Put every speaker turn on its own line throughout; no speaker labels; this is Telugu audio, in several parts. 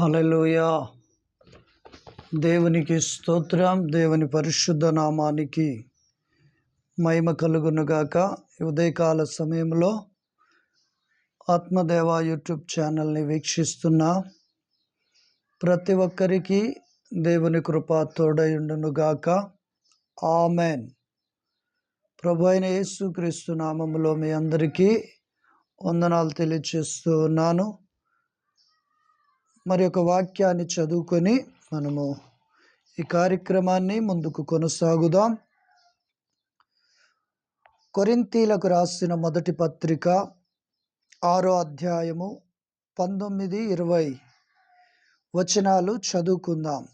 హల్లెలూయా. దేవునికి స్తోత్రం దేవుని పరిశుద్ధ నామానికి మహిమ కలుగునుగాక ఉదయకాల సమయంలో ఆత్మదేవ యూట్యూబ్ ఛానల్ని వీక్షిస్తున్న. ప్రతి ఒక్కరికి దేవుని కృప తోడయుండునుగాక ఆమెన్. ప్రభు అయిన యేసుక్రీస్తు నామంలో మీ అందరికీ వందనాలు తెలియచేస్తూ ఉన్నాను. మరి ఒక వాక్యాన్ని చదువుకొని మనము ఈ కార్యక్రమాన్ని ముందుకు కొనసాగుదాం. కొరింతీలకు రాసిన మొదటి పత్రిక ఆరో అధ్యాయము పంతొమ్మిది ఇరవై వచనాలు చదువుకుందాం.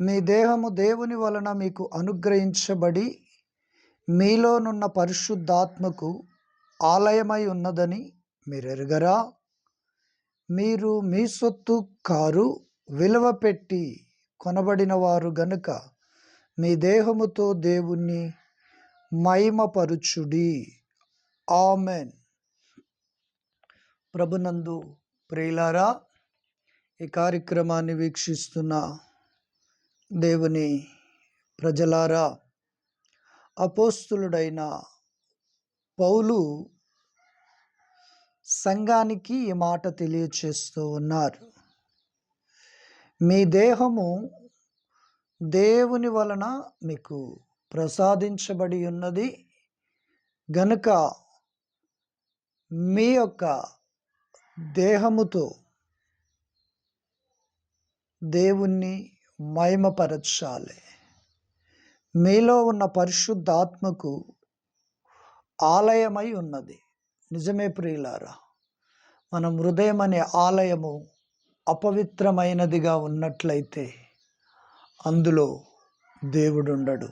మీ దేహము దేవుని వలన మీకు అనుగ్రహించబడి మీలోనున్న పరిశుద్ధాత్మకు ఆలయమై ఉన్నదని మీరెరగరా? మీరు మీ సొత్తు కారు విలువ పెట్టి కొనబడినవారు గనుక మీ దేహముతో దేవుణ్ణి మహిమపరుచుడి. ఆమెన్. ప్రభునందు ప్రియులారా ఈ కార్యక్రమాన్ని వీక్షిస్తున్న దేవుని ప్రజలారా అపోస్తులుడైన పౌలు సంఘానికి ఈ మాట తెలియచేస్తూ ఉన్నారు. మీ దేహము దేవుని వలన మీకు ప్రసాదించబడి ఉన్నది. గనుక మీ యొక్క దేహముతో దేవుణ్ణి మహిమపరచాలి. మీలో ఉన్న పరిశుద్ధాత్మకు ఆలయమై ఉన్నది. నిజమే ప్రియులారా మన హృదయం అనే ఆలయము అపవిత్రమైనదిగా ఉన్నట్లయితే అందులో దేవుడుండడు.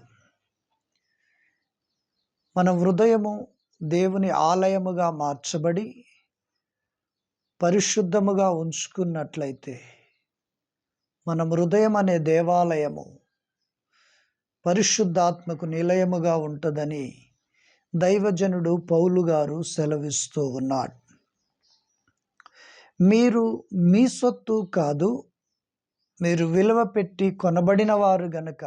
మన హృదయము దేవుని ఆలయముగా మార్చబడి పరిశుద్ధముగా ఉంచుకున్నట్లయితే మన హృదయం అనే దేవాలయము పరిశుద్ధాత్మకు నిలయముగా ఉంటుందని దైవజనుడు పౌలు గారు సెలవిస్తూ ఉన్నాడు. మీరు మీ సొత్తు కాదు మీరు విలువ పెట్టి కొనబడిన వారు గనక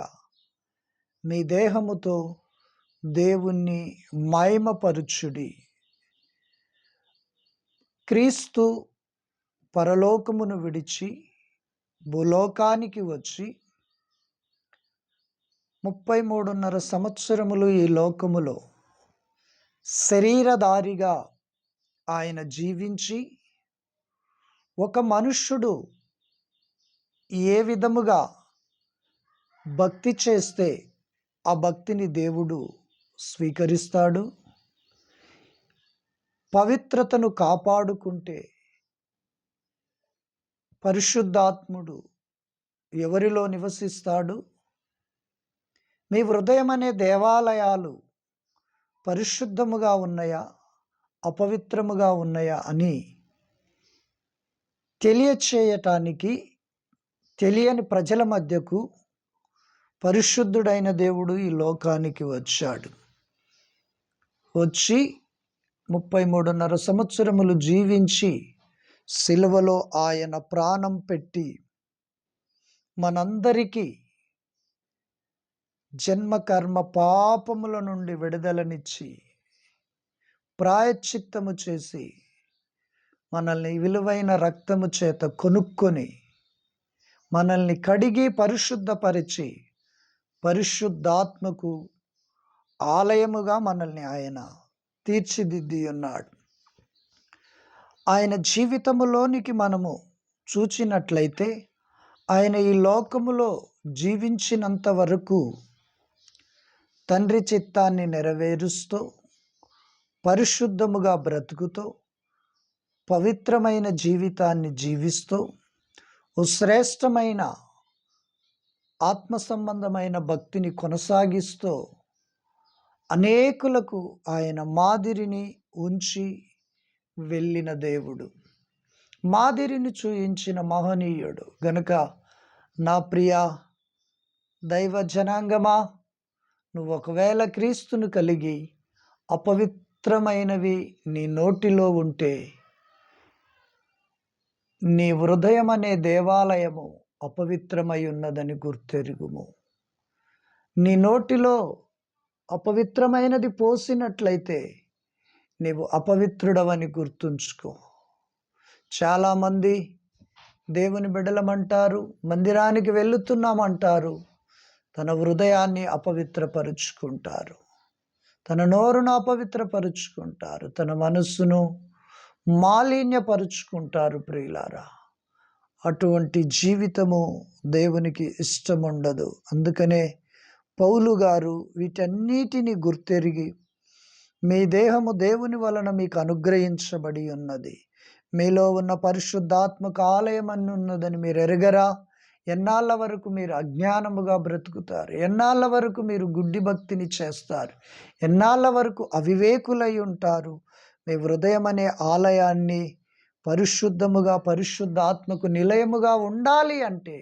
మీ దేహముతో దేవుణ్ణి మాయమపరుచుడి. క్రీస్తు పరలోకమును విడిచి భూలోకానికి వచ్చి ముప్పై మూడున్నర సంవత్సరములు ఈ లోకములో శరీరధారిగా ఆయన జీవించి ఒక మనుష్యుడు ఏ విధముగా భక్తి చేస్తే ఆ భక్తిని దేవుడు స్వీకరిస్తాడు. పవిత్రతను కాపాడుకుంటే పరిశుద్ధాత్ముడు ఎవరిలో నివసిస్తాడు? మీ హృదయం అనే దేవాలయాలు పరిశుద్ధముగా ఉన్నాయా? అపవిత్రముగా ఉన్నాయా? అని తెలియచేయటానికి తెలియని ప్రజల మధ్యకు పరిశుద్ధుడైన దేవుడు ఈ లోకానికి వచ్చాడు. వచ్చి ముప్పై మూడున్నర సంవత్సరములు జీవించి సిలువలో ఆయన ప్రాణం పెట్టి మనందరికీ జన్మ కర్మ పాపముల నుండి విడుదలనిచ్చి ప్రాయశ్చిత్తము చేసి మనల్ని విలువైన రక్తము చేత కొనుక్కొని మనల్ని కడిగి పరిశుద్ధపరిచి పరిశుద్ధాత్మకు ఆలయముగా మనల్ని ఆయన తీర్చిదిద్ది ఉన్నాడు ఆయన జీవితములోనికి మనము చూచినట్లయితే ఆయన ఈ లోకములో జీవించినంత వరకు తండ్రి చిత్తాన్ని నెరవేరుస్తూ పరిశుద్ధముగా బ్రతుకుతూ పవిత్రమైన జీవితాన్ని జీవిస్తూ శ్రేష్టమైన ఆత్మ సంబంధమైన భక్తిని కొనసాగిస్తూ అనేకులకు ఆయన మాదిరిని ఉంచి వెళ్ళిన దేవుడు. మాదిరిని చూయించిన మహనీయుడు. గనుక నా ప్రియ దైవ జనాంగమా నువ్వు ఒకవేళ క్రీస్తును కలిగి అపవిత్రమైనవి నీ నోటిలో ఉంటే నీ హృదయం అనే దేవాలయము అపవిత్రమై ఉన్నదని గుర్తెరుగుము. నీ నోటిలో అపవిత్రమైనది పోసినట్లయితే నీవు అపవిత్రుడవని గుర్తుంచుకో. చాలామంది దేవుని బిడలమంటారు మందిరానికి వెళుతున్నామంటారు తన హృదయాన్ని అపవిత్రపరుచుకుంటారు. తన నోరును అపవిత్రపరుచుకుంటారు. తన మనస్సును మాలిన్యపరుచుకుంటారు ప్రియులారా. అటువంటి జీవితము దేవునికి ఇష్టం ఉండదు అందుకనే పౌలు గారు వీటన్నిటిని గుర్తెరిగి మీ దేహము దేవుని వలన మీకు అనుగ్రహించబడి ఉన్నది. మీలో ఉన్న పరిశుద్ధాత్మక ఆలయం అని ఉన్నదని మీరు ఎరగరా ఎన్నాళ్ళ వరకు మీరు అజ్ఞానముగా బ్రతుకుతారు? ఎన్నాళ్ళ వరకు మీరు గుడ్డి భక్తిని చేస్తారు? ఎన్నాళ్ళ వరకు అవివేకులై ఉంటారు? మీ హృదయం అనే ఆలయాన్ని పరిశుద్ధముగా పరిశుద్ధ ఆత్మకు నిలయముగా ఉండాలి అంటే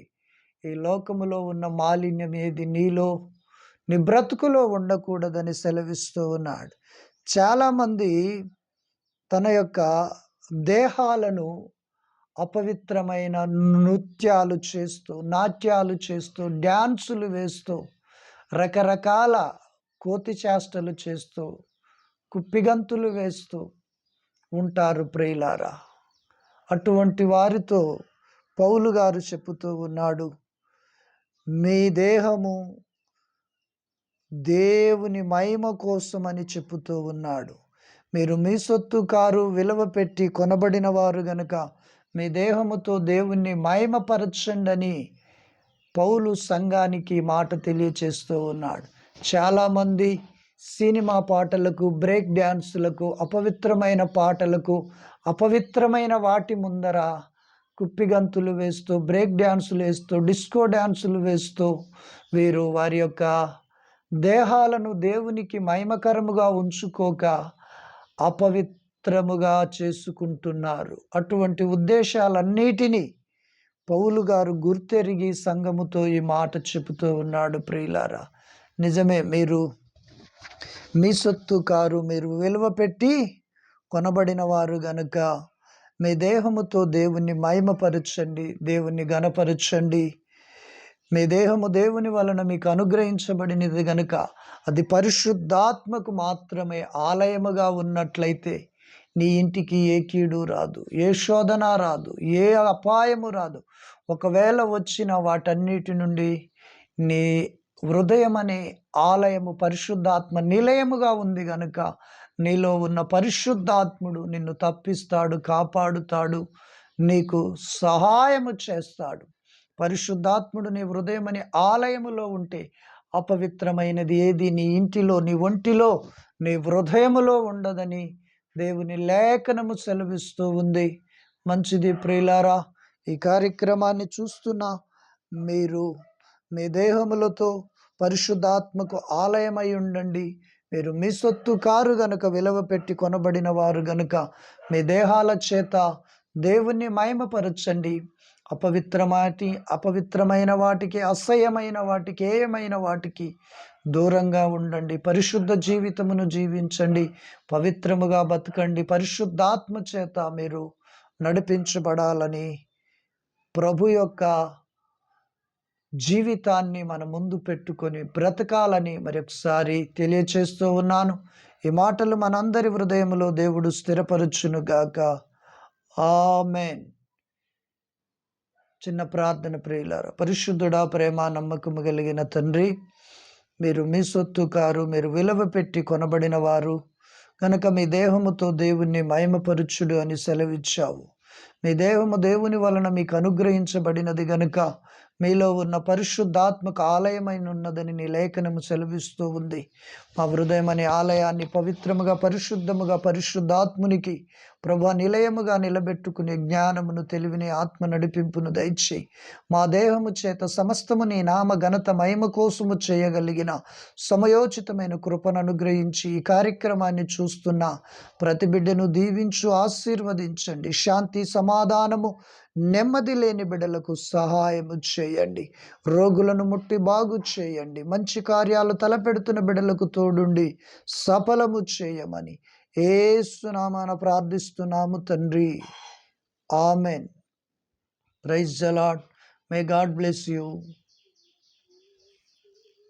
ఈ లోకములో ఉన్న మాలిన్యం ఏది? నీలో నీ బ్రతుకులో ఉండకూడదని సెలవిస్తూ ఉన్నాడు. చాలామంది తన యొక్క దేహాలను అపవిత్రమైన నృత్యాలు చేస్తూ నాట్యాలు చేస్తూ డ్యాన్సులు వేస్తూ రకరకాల కోతి చేష్టలు చేస్తూ కుప్పిగంతులు వేస్తూ ఉంటారు ప్రియులారా. అటువంటి వారితో పౌలు గారు చెబుతూ ఉన్నాడు మీ దేహము దేవుని మహిమ కోసమని చెబుతూ ఉన్నాడు. మీరు మీ సొత్తు కారు విలువ పెట్టి కొనబడిన వారు గనుక మీ దేహముతో దేవుణ్ణి మయమపరచండని పౌలు సంఘానికి మాట తెలియచేస్తూ ఉన్నాడు. చాలామంది సినిమా పాటలకు బ్రేక్ డ్యాన్సులకు అపవిత్రమైన పాటలకు అపవిత్రమైన వాటి ముందర కుప్పిగంతులు వేస్తూ బ్రేక్ డ్యాన్సులు వేస్తూ డిస్కో డ్యాన్సులు వేస్తూ వీరు వారి యొక్క దేహాలను దేవునికి మహిమకరముగా ఉంచుకోక అపవిత్ అపవిత్రముగా చేసుకుంటున్నారు. అటువంటి ఉద్దేశాలన్నిటినీ పౌలు గారు గుర్తెరిగి సంఘముతో ఈ మాట చెబుతూ ఉన్నాడు ప్రియులారా. నిజమే మీరు మీ సొత్తు కారు మీరు విలువ పెట్టి కొనబడిన వారు గనుక మీ దేహముతో దేవుణ్ణి మహిమపరచండి దేవుణ్ణి గణపరచండి మీ దేహము దేవుని వలన మీకు అనుగ్రహించబడినది గనుక అది పరిశుద్ధాత్మకు మాత్రమే ఆలయముగా ఉన్నట్లయితే నీ ఇంటికి ఏ కీడు రాదు ఏ శోధన రాదు ఏ అపాయము రాదు. ఒకవేళ వచ్చిన వాటన్నిటి నుండి నీ హృదయం అనే ఆలయము పరిశుద్ధాత్మ నిలయముగా ఉంది గనుక నీలో ఉన్న పరిశుద్ధాత్ముడు నిన్ను తప్పిస్తాడు కాపాడుతాడు నీకు సహాయము చేస్తాడు. పరిశుద్ధాత్ముడు నీ హృదయం అనే ఆలయములో ఉంటే అపవిత్రమైనది ఏది? నీ ఇంటిలో నీ ఒంటిలో నీ హృదయములో ఉండదని దేవుని లేఖనము సెలవిస్తూ ఉంది. మంచిది ప్రియులారా ఈ కార్యక్రమాన్ని చూస్తున్న మీరు మీ దేహములతో పరిశుద్ధాత్మకు ఆలయమై ఉండండి. మీరు మీ సొత్తు కారు గనుక విలువ పెట్టి కొనబడిన వారు గనుక మీ దేహాల చేత దేవుణ్ణి మయమపరచండి అపవిత్రమాటి అపవిత్రమైన వాటికి అసహ్యమైన వాటికి ఏయమైన వాటికి దూరంగా ఉండండి. పరిశుద్ధ జీవితమును జీవించండి. పవిత్రముగా బతకండి. పరిశుద్ధాత్మ చేత మీరు నడిపించబడాలని ప్రభు యొక్క జీవితాన్ని మన ముందు పెట్టుకొని బ్రతకాలని మరొకసారి తెలియచేస్తూ ఉన్నాను. ఈ మాటలు మనందరి హృదయంలో దేవుడు స్థిరపరచునుగాక. ఆమెన్. చిన్న ప్రార్థన ప్రియులారా పరిశుద్ధుడా ప్రేమ నమ్మకము కలిగిన తండ్రి మీరు మీ సొత్తు కారు మీరు విలువ పెట్టి కొనబడిన వారు కనుక మీ దేహముతో దేవుణ్ణి మయమపరుచుడు అని సెలవిచ్చావు. మీ దేహము దేవుని వలన మీకు అనుగ్రహించబడినది గనుక మీలో ఉన్న పరిశుద్ధాత్మక ఆలయమైన ఉన్నదని నీ లేఖనము సెలవిస్తూ ఉంది. మా హృదయం అనే ఆలయాన్ని పవిత్రముగా పరిశుద్ధముగా పరిశుద్ధాత్మునికి ప్రభా నిలయముగా నిలబెట్టుకునే జ్ఞానమును తెలివిని ఆత్మ నడిపింపును దయచేయి. మా దేహము చేత సమస్తము నీ నామ ఘనత మహిమ కోసము చేయగలిగిన సమయోచితమైన కృపను అనుగ్రహించి ఈ కార్యక్రమాన్ని చూస్తున్న ప్రతి బిడ్డను దీవించు ఆశీర్వదించండి. శాంతి సమాధానము నెమ్మది లేని బిడ్డలకు సహాయము చేయండి. రోగులను ముట్టి బాగు చేయండి. మంచి కార్యాలు తలపెడుతున్న బిడ్డలకు తోడుండి సఫలము చేయమని ఏసునామాన ప్రార్థిస్తున్నాము తండ్రి. Amen. Praise a lot may God bless you.